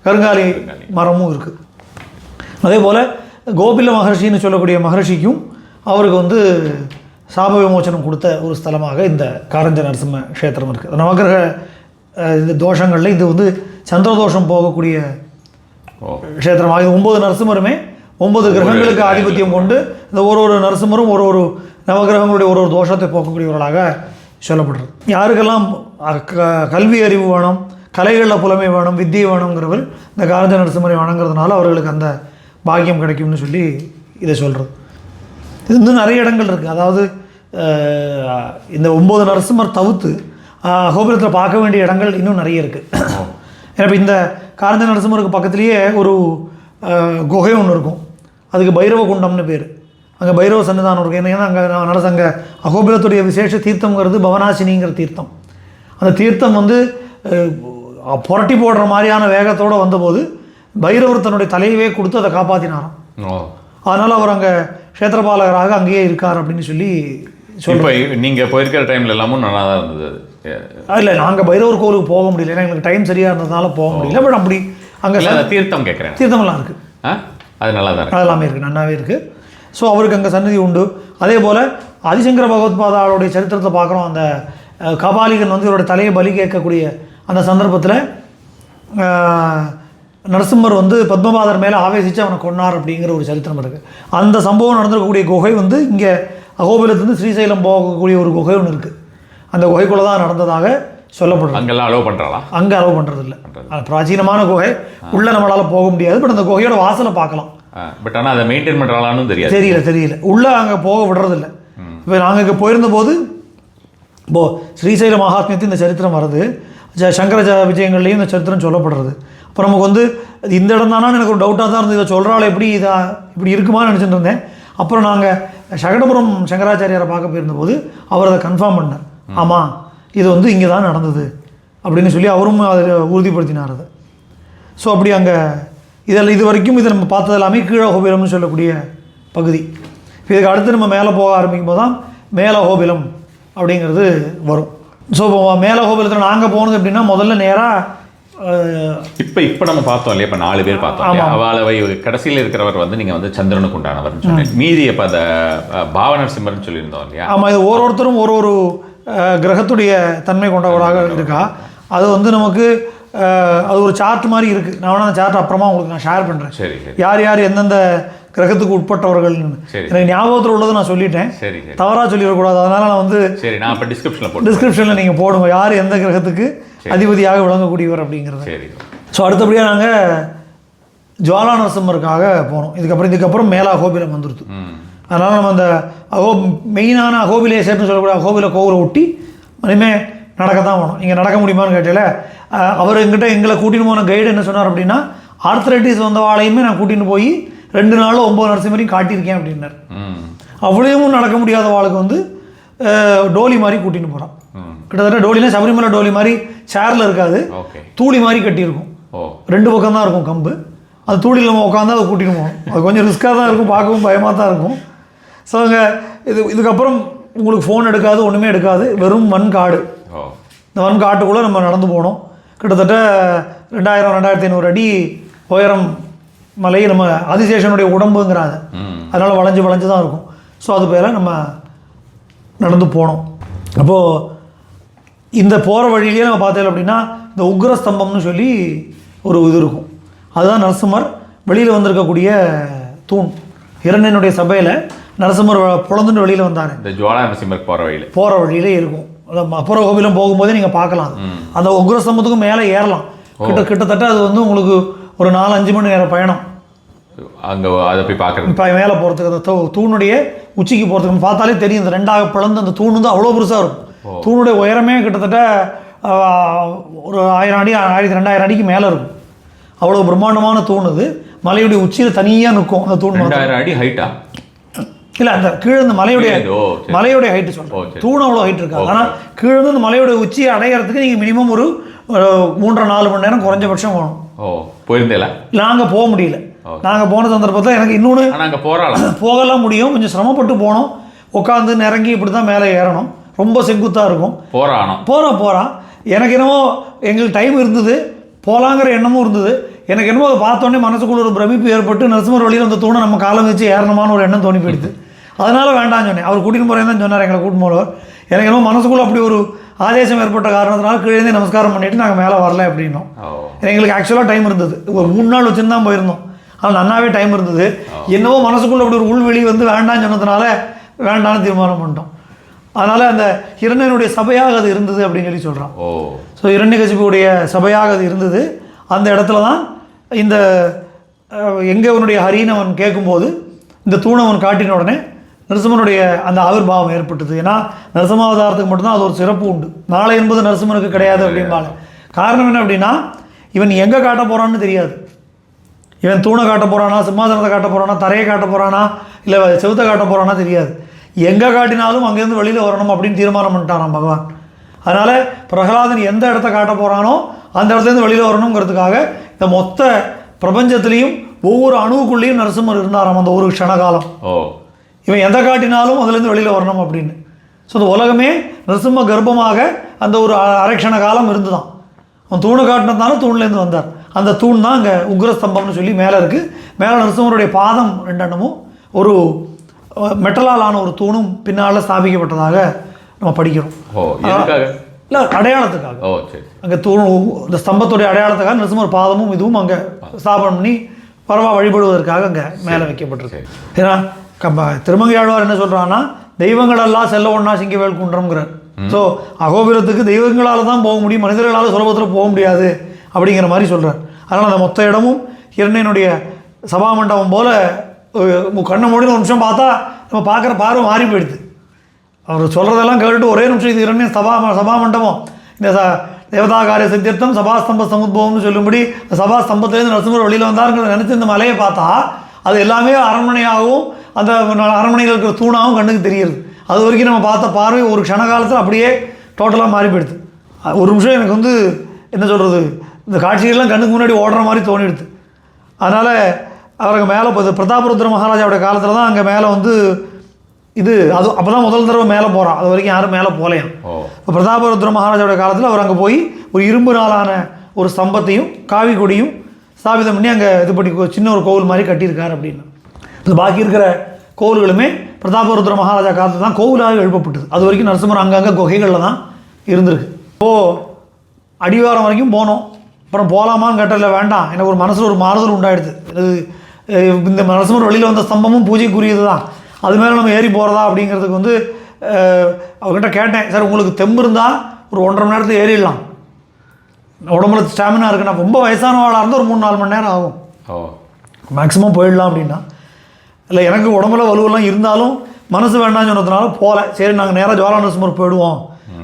கருங்காலி மரமும் இருக்குது அதே போல் கோபில மகர்ஷின்னு சொல்லக்கூடிய மகர்ஷிக்கும் அவருக்கு வந்து சாப விமோச்சனம் கொடுத்த ஒரு ஸ்தலமாக இந்த காரஞ்ச நரசிம்ம க்ஷேத்திரம் இருக்குது நவகிரக இந்த தோஷங்களில் இது வந்து சந்திரதோஷம் போகக்கூடிய க்ஷேத்திரமாக இது ஒன்பது நரசிம்மருமே ஒன்பது கிரகங்களுக்கு ஆதிபத்தியம் கொண்டு இந்த ஒரு ஒரு நரசிம்மரும் ஒரு ஒரு நவகிரகங்களுடைய ஒரு ஒரு தோஷத்தை போக்கக்கூடியவர்களாக சொல்லப்படுறது. யாருக்கெல்லாம் கல்வி அறிவு வேணும் கலைகளில் புலமை வேணும் வித்தியை வேணுங்கிறவர் இந்த காரஞ்ச நரசிம்மரை வணங்குறதுனால அவர்களுக்கு அந்த பாக்கியம் கிடைக்கும்னு சொல்லி இதை சொல்கிறது இது இன்னும் நிறைய இடங்கள் இருக்குது அதாவது இந்த ஒம்பது நரசிம்மர் தவிர்த்து கோபுரத்தில் பார்க்க வேண்டிய இடங்கள் இன்னும் நிறைய இருக்குது ஏன்னா இப்போ இந்த காரஞ்ச நரசிம்மருக்கு பக்கத்துலேயே ஒரு குகை ஒன்று இருக்கும். அதுக்கு பைரவ குண்டம்னு பேர். அங்கே பைரவ சன்னிதானம் இருக்கும் ஏன்னா அங்கே நடந்த அங்கே அகோபிலத்துடைய விசேஷ தீர்த்தம்ங்கிறது பவனாசினிங்கிற தீர்த்தம். அந்த தீர்த்தம் வந்து புரட்டி போடுற மாதிரியான வேகத்தோடு வந்தபோது பைரவர் தன்னுடைய தலையவே கொடுத்து அதை காப்பாற்றினாராம் அதனால் அவர் அங்கே க்ஷேத்திரபாலகராக அங்கேயே இருக்கார் அப்படின்னு சொல்லி சொல் இப்போ நீங்க போயிருக்கிற டைம்ல எல்லாமும் நல்லா தான் இருந்தது. இல்லை நாங்கள் பைரவர் கோவிலுக்கு போக முடியல. ஏன்னா எங்களுக்கு டைம் சரியாக இருந்ததுனால போக முடியல. பட் அப்படி அங்கே தீர்த்தம் கேட்குறேன் தீர்த்தமெல்லாம் இருக்குது அது நல்லா தான் அதெல்லாமே இருக்குது நல்லாவே இருக்குது ஸோ அவருக்கு அங்கே சன்னதி உண்டு. அதே போல் ஆதிசங்கர பகவத்பாதாவுடைய சரித்திரத்தை பார்க்குறோம். அந்த கபாலிகன் வந்து இவரோட தலையை பலி கேட்கக்கூடிய அந்த சந்தர்ப்பத்தில் நரசிம்மர் வந்து பத்மபாதர் மேலே ஆவேசித்து அவனை கொன்னார் அப்படிங்கிற ஒரு சரித்திரம் இருக்குது அந்த சம்பவம் நடந்திருக்கக்கூடிய குகை வந்து இங்கே அகோபிலத்துலேருந்து ஸ்ரீசைலம் போகக்கூடிய ஒரு குகை ஒன்று இருக்குது அந்த குகைக்குள்ளே தான் நடந்ததாக சொல்லப்படுறது. அங்கெல்லாம் அலோவ் பண்றாளா? அங்கே அலோவ் பண்ணுறது இல்லை பிராச்சீனமான குகை. உள்ளே நம்மளால் போக முடியாது. பட் அந்த குகையோட வாசலை பார்க்கலாம். பட் ஆனா அதை மெயின்டைன் பண்றாளான்னு தெரியாது. தெரியல தெரியல. உள்ளே அங்கே போக விடுறதில்ல. இப்போ நாங்கள் இங்கே போயிருந்த போது இப்போ ஸ்ரீசைல மகாத்மியத்தில் இந்த சரித்திரம் வருது. ஜ சங்கர விஜயங்கள்லேயும் இந்த சரித்திரம் சொல்லப்படுறது. அப்போ நமக்கு வந்து இந்த இடம் தானான்னு எனக்கு ஒரு டவுட்டாக தான் இருந்தது. இதை சொல்கிறாள் எப்படி இதா இப்படி இருக்குமான்னு நினச்சிட்டு இருந்தேன். அப்புறம் நாங்கள் சகடபுரம் சங்கராச்சாரியாரை பார்க்க போயிருந்தபோது அவர் அதை கன்ஃபார்ம் பண்ணார். ஆமாம் இது வந்து இங்கே தான் நடந்தது அப்படின்னு சொல்லி அவரும் அதை உறுதிப்படுத்தினார் அதை. ஸோ அப்படி அங்கே இதில் இது வரைக்கும் இதை நம்ம பார்த்தது எல்லாமே கீழகோபிலம்னு சொல்லக்கூடிய பகுதி. இப்போ இதுக்கு அடுத்து நம்ம மேலே போக ஆரம்பிக்கும் போது தான் மேலகோபிலம் அப்படிங்கிறது வரும். ஸோ இப்போ மேலகோபிலத்தில் நாங்கள் போனது எப்படின்னா முதல்ல நேராக இப்ப இப்ப நம்ம பார்த்தோம் இல்லையா? இப்ப நாலு பேர் பார்த்தோம் இல்லையா? அவளை கடைசியில் இருக்கிறவர் வந்து நீங்க வந்து சந்திரனுக்கு உண்டானவர்னு சொன்னேன் மீதி இப்ப அந்த அஹ், பாவநரசிம்மர்னு சொல்லியிருந்தோம் இல்லையா? ஆமாம் இது ஒரு ஒருத்தரும் ஒரு ஒரு கிரகத்துடைய தன்மை கொண்டவராக இருக்கா? அது வந்து நமக்கு அது ஒரு சார்ட் மாதிரி இருக்குது நான் வேணா அந்த சார்ட் அப்புறமா உங்களுக்கு நான் ஷேர் பண்ணுறேன் யார் யார் எந்தெந்த கிரகத்துக்கு உட்பட்டவர்கள்னு சரி. எனக்கு ஞாபகத்தில் உள்ளதை நான் சொல்லிட்டேன். தவறாக சொல்லிடக்கூடாது. அதனால் நான் வந்து சரி நான் இப்ப டிஸ்கிரிப்ஷன்ல டிஸ்கிரிப்ஷனில் நீங்கள் போடுங்க. யார் எந்த கிரகத்துக்கு அதிபதியாக விளங்கக்கூடியவர் அப்படிங்கிறது. ஸோ அடுத்தபடியாக நாங்கள் ஜுவாலா நரசிம்மருக்காக போனோம். இதுக்கப்புறம் இதுக்கப்புறம் மேலா அகோபிலம் வந்துருது. அதனால் நம்ம அந்த அகோ மெயினான அகோபிலேசர்னு சொல்லக்கூடிய அகோபில கோவிலை ஒட்டி இனிமேல் நடக்க தான் வேணும் இங்கே நடக்க முடியுமான்னு கேட்டல அவர் எங்கிட்ட எங்களை கூட்டின்னு போன கைடு என்ன சொன்னார் அப்படின்னா ஆர்த்தரைட்டிஸ் வந்தவாளையுமே நான் கூட்டின்னு போய் ரெண்டு நாளில் ஒம்பது நரசிம்மரையும் காட்டியிருக்கேன் அப்படின்னார். அவ்வளவும் நடக்க முடியாத வாளுக்கு வந்து டோலி மாதிரி கூட்டின்னு போகிறான் கிட்டத்தட்ட டோலினா சபரிமலை டோலி மாதிரி சேரில் இருக்காது. தூளி மாதிரி கட்டியிருக்கும். ரெண்டு பக்கம் தான் இருக்கும் கம்பு. அது தூளியில் நம்ம உட்காந்து அதை கூட்டின்னு போகணும். அது கொஞ்சம் ரிஸ்க்காக தான் இருக்கும் பார்க்கவும் பயமாக தான் இருக்கும். ஸோ இது இதுக்கப்புறம் உங்களுக்கு ஃபோன் எடுக்காது ஒன்றுமே எடுக்காது. வெறும் மண் காடு. இந்த மண் காட்டுக்குள்ளே நம்ம நடந்து போனோம். கிட்டத்தட்ட ரெண்டாயிரம் ரெண்டாயிரத்தி ஐநூறு அடி உயரம் மலை நம்ம ஆதிசேஷனுடைய உடம்புங்கிறாங்க. அதனால் வளைஞ்சு வளைஞ்சு தான் இருக்கும். ஸோ அது பேர நம்ம நடந்து போனோம். அப்போது இந்த போகிற வழியிலேயே நம்ம பார்த்தோம் அப்படின்னா இந்த உக்ர ஸ்தம்பம்னு சொல்லி ஒரு இது இருக்கும். அதுதான் நரசிம்மர் வெளியில் வந்திருக்கக்கூடிய தூண். இரண்டனுடைய சபையில் நரசிம்மர் புலந்துட்டு வெளியில் வந்தார். இந்த ஜுவாலா நரசிம்மருக்கு போகிற வழியில். போகிற வழியிலே இருக்கும். அப்புற கோவிலம் போகும்போதே நீங்கள் பார்க்கலாம். அந்த உக்ர ஸ்தம்பத்துக்கும் மேலே ஏறலாம். கிட்ட கிட்டத்தட்ட அது வந்து உங்களுக்கு ஒரு நாலு அஞ்சு மணி நேரம் பயணம். அங்கே அதை போய் பார்க்குறது. இப்போ மேலே போகிறதுக்கு அந்த தூணுடைய உச்சிக்கு போகிறதுக்கு பார்த்தாலே தெரியும். இந்த ரெண்டாக பிளந்து அந்த தூண் வந்து அவ்வளோ பெருசாக இருக்கும். தூணுடைய உயரமே கிட்டத்தட்ட ஒரு ஆயிரம் அடி ஆயிரத்தி ரெண்டாயிரம் அடிக்கு மேலே இருக்கும். அவ்வளோ பிரம்மாண்டமான தூண் இது மலையுடைய உச்சியில் தனியாக நிற்கும் அந்த தூண். ரெண்டாயிரம் அடி ஹைட்டா இல்லை அந்த கீழே இந்த மலையுடைய. மலையுடைய ஹைட்டு ஓ, சொல்கிறேன் சரி. தூண் அவ்வளோ ஹைட் இருக்காது ஆனால் கீழே இருந்து இந்த மலையுடைய உச்சியை அடையிறதுக்கு நீங்கள் மினிமம் ஒரு மூன்றரை நாலு மணி நேரம் குறைஞ்சபட்சம் வேணும் ஓ போயிருந்தேல? நாங்கள் போக முடியல. நாங்கள் போன சந்தர்ப்பத்தில் எனக்கு இன்னொன்று போகலாம் முடியும். கொஞ்சம் சிரமப்பட்டு போனோம். உட்காந்து நிறங்கி இப்படி தான் மேலே ஏறணும். ரொம்ப செங்குத்தாக இருக்கும். போகிறானோ போகிறோம் போகிறான் எனக்கு என்னமோ எங்களுக்கு டைம் இருந்தது. போகலாங்கிற எண்ணமும் இருந்தது. எனக்கு என்னமோ அதை பார்த்தோன்னே மனசுக்குள்ள ஒரு பிரமிப்பு ஏற்பட்டு நரசிம்மர் வழியில் அந்த தூணை நம்ம காலம் வச்சு ஏறணுமான்னு ஒரு எண்ணம் தோணி போயிடுது அதனால வேண்டாம்னு சொன்னேன். அவர் கூட்டின்னு போகிறேன் தான் சொன்னார் எங்களை கூட்டின்னு போனவர். எனக்கு என்னமோ மனசுக்குள்ள அப்படி ஒரு ஆதேசம் ஏற்பட்ட காரணத்தினால கீழே நமஸ்காரம் பண்ணிட்டு நாங்கள் மேலே வரல அப்படின்னோம். எங்களுக்கு ஆக்சுவலாக டைம் இருந்தது. ஒரு மூணு நாள் வச்சுன்னு தான் போயிருந்தோம். ஆனால் நன்னாவே டைம் இருந்தது. என்னவோ மனசுக்குள்ள அப்படி ஒரு உள்வெளி வந்து வேண்டாம்னு சொன்னதுனால வேண்டாம்னு தீர்மானம் பண்ணிட்டோம். அதனால் அந்த இரண்டனுடைய சபையாக அது இருந்தது அப்படின்னு சொல்லி சொல்கிறான் ஸோ இரண்யகசிபுடைய சபையாக அது இருந்தது. அந்த இடத்துல தான் இந்த எங்கே அவனுடைய ஹரின்னு அவன் கேட்கும்போது இந்த தூணை அவன் காட்டின உடனே நரசிம்மனுடைய அந்த ஆவிர்வாவம் ஏற்பட்டது. ஏன்னா நரசிம்மாவதாரத்துக்கு மட்டும்தான் அது ஒரு சிறப்பு உண்டு. நாளை என்பது நரசிம்மனுக்கு கிடையாது அப்படிம்பாங்க. காரணம் என்ன அப்படின்னா இவன் எங்கே காட்ட போகிறான்னு தெரியாது. இவன் தூணை காட்ட போகிறானா சிம்மாசனத்தை காட்ட போகிறானா தரையை காட்ட போகிறானா இல்லை செவுத்தை காட்ட போகிறானா தெரியாது. எங்கே காட்டினாலும் அங்கேருந்து வெளியில் வரணும் அப்படின்னு தீர்மானம் பண்ணிட்டாராம் பகவான். அதனால் பிரகலாதன் எந்த இடத்த காட்ட போகிறானோ அந்த இடத்துலேருந்து வெளியில் வரணுங்கிறதுக்காக இந்த மொத்த பிரபஞ்சத்துலேயும் ஒவ்வொரு அணுவுக்குள்ளேயும் நரசிம்மர் இருந்தாராம் அந்த ஒரு க்ஷணகாலம். ஓ. இவன் எதை காட்டினாலும் அதுலேருந்து வெளியில் வரணும் அப்படின்னு. ஸோ இந்த உலகமே நரசிம்ம கர்ப்பமாக அந்த ஒரு அரைக்ஷண காலம் இருந்துதான். அவன் தூணை காட்டினதால தூண்லேருந்து வந்தார். அந்த தூண் தான் அங்கே உக்ரஸ்தம்பம்னு சொல்லி மேலே இருக்குது மேலே நரசிம்மருடைய பாதம் ரெண்டெண்ணமும் ஒரு மெட்டலால் ஆன ஒரு தூணும் பின்னால் ஸ்தாபிக்கப்பட்டதாக நம்ம படிக்கிறோம். இல்லை அடையாளத்துக்காக. அங்கே தூண் இந்த ஸ்தம்பத்துடைய அடையாளத்துக்காக நரசிம்மர் பாதமும் இதுவும் அங்கே ஸ்தாபனம் பண்ணி பரவா வழிபடுவதற்காக அங்கே மேலே வைக்கப்பட்டிருக்கு. ஏன்னா கம்ப திருமங்கையாழ்வார் என்ன சொல்கிறான்னா தெய்வங்களெல்லாம் செல்ல ஒன்றா சிங்கவேல் குன்றம்ங்கிறார். ஸோ அகோபிரத்துக்கு தெய்வங்களால் தான் போக முடியும் மனிதர்களால் சுலபத்தில் போக முடியாது அப்படிங்கிற மாதிரி சொல்கிறார் அதனால் அந்த மொத்த இடமும் இரண்யனுடைய சபா மண்டபம் போல் கண்ணை மூடி ஒரு நிமிஷம் பார்த்தா நம்ம பார்க்குற பார்வை மாறி போயிடுது. அவர் சொல்கிறதெல்லாம் கேட்டுட்டு ஒரே நிமிஷம் இது இரண்டு சபா சபா மண்டபம் இந்த ச தேவதா காரிய சித்தியர்த்தம் சபாஸ்தம்ப சமுத்பவம்னு சொல்லும்படி சபா ஸ்தம்பத்திலேருந்து நரசிம்மர் வெளியில் வந்தாருங்கிறத நினச்சி இந்த மலையை பார்த்தா அது எல்லாமே அரண்மனையாகவும் அந்த அரண்மனையில் இருக்கிற தூணாகவும் கண்ணுக்கு தெரியுது அது வரைக்கும் நம்ம பார்த்த பார்வை ஒரு க்ஷண காலத்தில் அப்படியே டோட்டலாக மாறி போயிடுது ஒரு நிமிஷம் எனக்கு வந்து என்ன சொல்கிறது இந்த காட்சிகள்லாம் கண்ணுக்கு முன்னாடி ஓடுற மாதிரி தோணிடுது. அதனால் அவருக்கு மேலே இப்போ பிரதாபருத்ர மகாராஜாவோட காலத்தில் தான் அங்கே மேலே வந்து இது அது அப்போ தான் முதல் தடவை மேலே போகிறான் அது வரைக்கும் யாரும் மேலே போகலையாம் இப்போ பிரதாபருத்ர மகாராஜாவோட காலத்தில் அவர் அங்கே போய் ஒரு இரும்பு நாளான ஒரு ஸ்தம்பத்தையும் காவி கொடியும் ஸ்தாபிதம் பண்ணி அங்கே இது பண்ணி சின்ன ஒரு கோவில் மாதிரி கட்டியிருக்காரு அப்படின்னு. இது பாக்கி இருக்கிற கோவில்களுமே பிரதாபருத்ர மகாராஜா காலத்தில் தான் கோவிலாக எழுப்பப்பட்டது. அது வரைக்கும் நரசிம்மர் அங்கங்கே குகைகளில் தான் இருந்திருக்கு. இப்போது அடிவாரம் வரைக்கும் போனோம். அப்புறம் போகலாமான்னு கேட்டல வேண்டாம். எனக்கு ஒரு மனசில் ஒரு மாறுதல் உண்டாயிடுது. இந்த நரசிம்மர் வெளியில் வந்த ஸ்தம்பமும் பூஜைக்குரியது தான் அது மேலே நம்ம ஏறி போகிறதா அப்படிங்கிறதுக்கு வந்து அவர்கிட்ட கேட்டேன். சார் உங்களுக்கு தெம்பு இருந்தால் ஒரு ஒன்றரை மணி நேரத்தில் ஏறிடலாம். உடம்புல ஸ்டாமினா இருக்கு. நான் ரொம்ப வயசானவாளாக இருந்தால் ஒரு மூணு நாலு மணி நேரம் ஆகும். ஓ. மேக்ஸிமம் போயிடலாம் அப்படின்னா. இல்லை எனக்கு உடம்புல வலுவெல்லாம் இருந்தாலும் மனசு வேண்டாம்னு சொன்னதுனால போகல. சரி நாங்கள் நேராக ஜுவாலா நரசிம்மர் போயிடுவோம்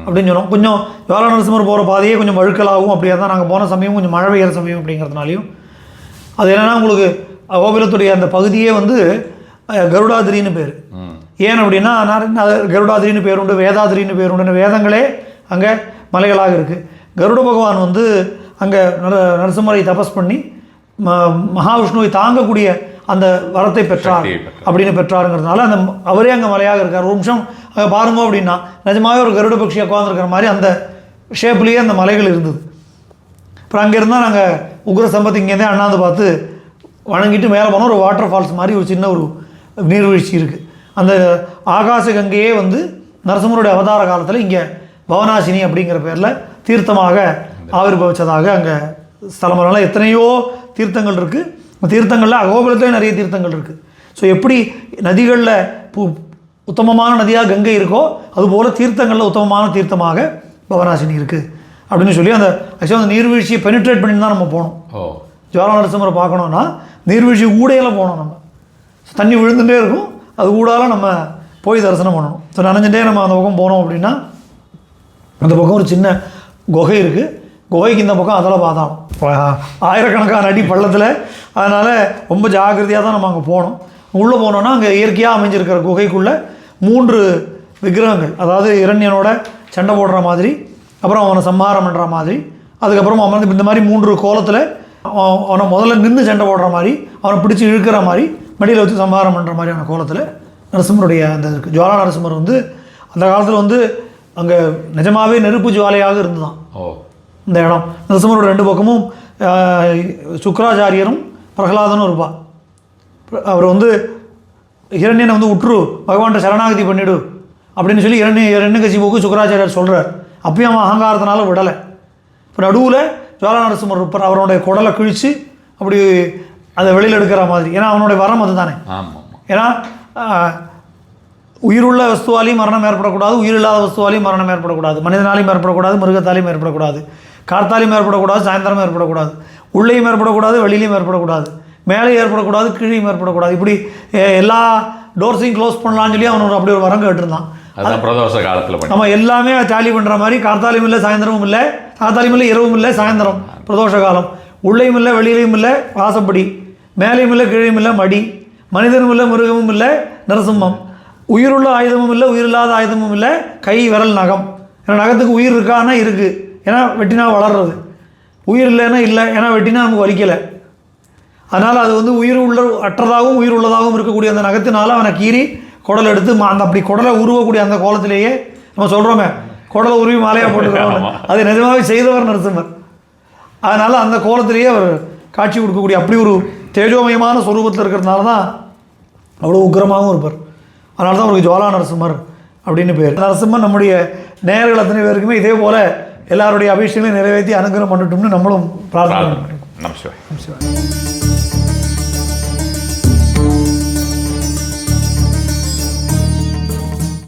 அப்படின்னு சொன்னோம். கொஞ்சம் ஜுவாலா நரசிம்மர் போகிற பாதையே கொஞ்சம் வழுக்கலாகும். அப்படியே தான் நாங்கள் போன சமயம் கொஞ்சம் மழை பெய்கிற சமயம் அப்படிங்கிறதுனாலையும். அது என்னென்னா உங்களுக்கு கோபிலத்துடைய அந்த பகுதியே வந்து கருடாதிரின்னு பேர். ஏன் அப்படின்னா கருடாதிரின்னு பேர் உண்டு வேதாதிரின்னு பேர் உண்டு வேதங்களே அங்கே மலைகளாக இருக்குது கருட பகவான் வந்து அங்கே நர நரசிம்மரை தபஸ் பண்ணி ம மகாவிஷ்ணுவை தாங்கக்கூடிய அந்த வரத்தை பெற்றார். அப்படின்னு பெற்றாருங்கிறதுனால அந்த அவரே அங்கே மலையாக இருக்கார். ஒரு நிமிஷம் அங்கே பாருங்க அப்படின்னா நிஜமாவே ஒரு கருட பக்ஷி உட்காந்துருக்கிற மாதிரி அந்த ஷேப்லேயே அந்த மலைகள் இருந்தது. அப்புறம் அங்கே இருந்தால் நாங்கள் உக்ர சம்பத் இங்கேருந்தே அண்ணாந்து பார்த்து வணங்கிட்டு மேலே போனால் ஒரு வாட்டர் ஃபால்ஸ் மாதிரி ஒரு சின்ன ஒரு நீர்வீழ்ச்சி இருக்குது அந்த ஆகாச கங்கையே வந்து நரசிம்மருடைய அவதார காலத்தில் இங்கே பவனாசினி அப்படிங்கிற பேரில் தீர்த்தமாக ஆவிர்வவிச்சதாக அங்கே ஸ்தலம் எத்தனையோ தீர்த்தங்கள் இருக்குது தீர்த்தங்களில் அகோபுரத்துலேயும் நிறைய தீர்த்தங்கள் இருக்குது ஸோ எப்படி நதிகளில் பு உத்தமமான நதியாக கங்கை இருக்கோ அதுபோல் தீர்த்தங்களில் உத்தமமான தீர்த்தமாக பவனாசினி இருக்குது அப்படின்னு சொல்லி அந்த ஆக்சுவலாக அந்த நீர்வீழ்ச்சியை பெனிட்ரேட் பண்ணி தான் நம்ம போகணும் ஓ. ஜுவாலா நரசிம்மரை பார்க்கணுன்னா நீர்வீழ்ச்சி ஊடையில் போகணும் நம்ம. தண்ணி விழுந்துட்டே இருக்கும். அது ஊடால நம்ம போய் தரிசனம் பண்ணணும். ஸோ நனைஞ்சிட்டே நம்ம அந்த பக்கம் போனோம் அப்படின்னா அந்த பக்கம் ஒரு சின்ன குகை இருக்குது கோவைக்கு இந்த பக்கம் அதில் பார்த்தோம். ஆயிரக்கணக்கான அடி பள்ளத்தில். அதனால் ரொம்ப ஜாக்கிரதையாக தான் நம்ம அங்கே போனோம். உள்ளே போனோன்னா அங்கே இயற்கையாக அமைஞ்சிருக்கிற குகைக்குள்ளே மூன்று விக்கிரகங்கள். அதாவது இரண்யனோட சண்டை போடுற மாதிரி அப்புறம் அவனை சம்ஹாரம் பண்ணுற மாதிரி அதுக்கப்புறம் அவன் இந்த மாதிரி மூன்று கோலத்தில் அவனை முதல்ல நின்று சண்டை போடுற மாதிரி அவனை பிடிச்சி இழுக்கிற மாதிரி மடியில் வச்சு சம்ஹாரம் பண்ணுற மாதிரியான கோலத்தில் நரசிம்மருடைய அந்த இருக்குது ஜுவாலா நரசிம்மர் வந்து அந்த காலத்தில் வந்து அங்கே நிஜமாகவே நெருப்பு ஜுவாலையாக இருந்துதான் ஓ. இந்த இடம் நரசிம்மரோட ரெண்டு பக்கமும் சுக்கராச்சாரியரும் பிரகலாதனும் இருப்பா அவர் வந்து இரண்யனை வந்து உற்று பகவான்கிட்ட சரணாகதி பண்ணிடு அப்படின்னு சொல்லி இரண்ய இரண்யகசிபுக்கு சுக்கராச்சாரியர் சொல்கிறார் அப்பயும் அவன் அகங்காரத்தினால விடலை. இப்போ நடுவில் ஜுவாலா நரசிம்மர் இருப்பார். அவருடைய குடலை கிழித்து அப்படி அதை வெளியில் எடுக்கிற மாதிரி. ஏன்னா அவனுடைய வரம் அதுதானே. ஏன்னா உயிருள்ள வஸ்துவாலையும் மரணம் ஏற்படக்கூடாது உயிரில்லாத வஸ்துவாலையும் மரணம் ஏற்படக்கூடாது மனிதனாலையும் ஏற்படக்கூடாது மிருகத்தாலையும் ஏற்படக்கூடாது. கார்த்தாலையும் ஏற்படக்கூடாது சாயந்தரமும் ஏற்படக்கூடாது. உள்ளேயும் ஏற்படக்கூடாது வெளியிலையும் ஏற்படக்கூடாது. மேலே ஏற்படக்கூடாது கீழேயும் ஏற்படக்கூடாது. இப்படி எல்லா டோர்ஸையும் க்ளோஸ் பண்ணலாம்னு சொல்லி அவன் ஒரு அப்படி ஒரு வரம் கேட்டிருந்தான். அதான் பிரதோஷ காலத்தில் நம்ம எல்லாமே டேலி பண்ணுற மாதிரி கார்த்தாலையும் இல்லை சாயந்தரமும் இல்லை கார்த்தாலையும் இல்லை இரவும் இல்லை சாயந்தரம் பிரதோஷ காலம். உள்ளேயும் இல்லை வெளியிலையும் இல்லை வாசப்படி. மேலேயும் இல்லை கீழையும் இல்லை மடி. மனிதனும் இல்லை மிருகமும் இல்லை நரசிம்மம். உயிருள்ள ஆயுதமும் இல்லை உயிரில்லாத ஆயுதமும் இல்லை கை விரல் நகம். ஏன்னா நகத்துக்கு உயிர் இருக்கான்னா இருக்குது ஏன்னா வெட்டினா வளர்றது. உயிர் இல்லைன்னா இல்லை ஏன்னா வெட்டினா நமக்கு வலிக்கலை. அதனால் அது வந்து உயிர் உள்ள அற்றதாகவும் உயிர் உள்ளதாகவும் இருக்கக்கூடிய அந்த நகத்தினால அவனை கீறி குடல் எடுத்து மா- அந்த அப்படி குடலை உருவக்கூடிய அந்த கோலத்திலேயே நம்ம சொல்கிறோமே குடலை உருவி மாலையாக போட்டுக்கிறோம். அது நிஜமாவே செய்தவர் நரசிம்மர். அதனால் அந்த கோலத்திலேயே அவர் காட்சி கொடுக்கக்கூடிய அப்படி ஒரு தேஜோமயமான சொரூபத்தில் இருக்கிறதுனால தான் அவ்வளோ உக்கிரமாகவும் இருப்பார். அதனால தான் அவருக்கு ஜுவாலா நரசிம்மர் அப்படின்னு பேர். நரசிம்மர் நம்முடைய நேயர்கள் அத்தனை பேருக்குமே இதே போல் எல்லாருடைய அபிஷேகங்களையும் நிறைவேற்றி அனுகிரகம் பண்ணட்டும்னு நம்மளும் பிரார்த்தனை பண்ணுறோம். நமஸ்காரம்.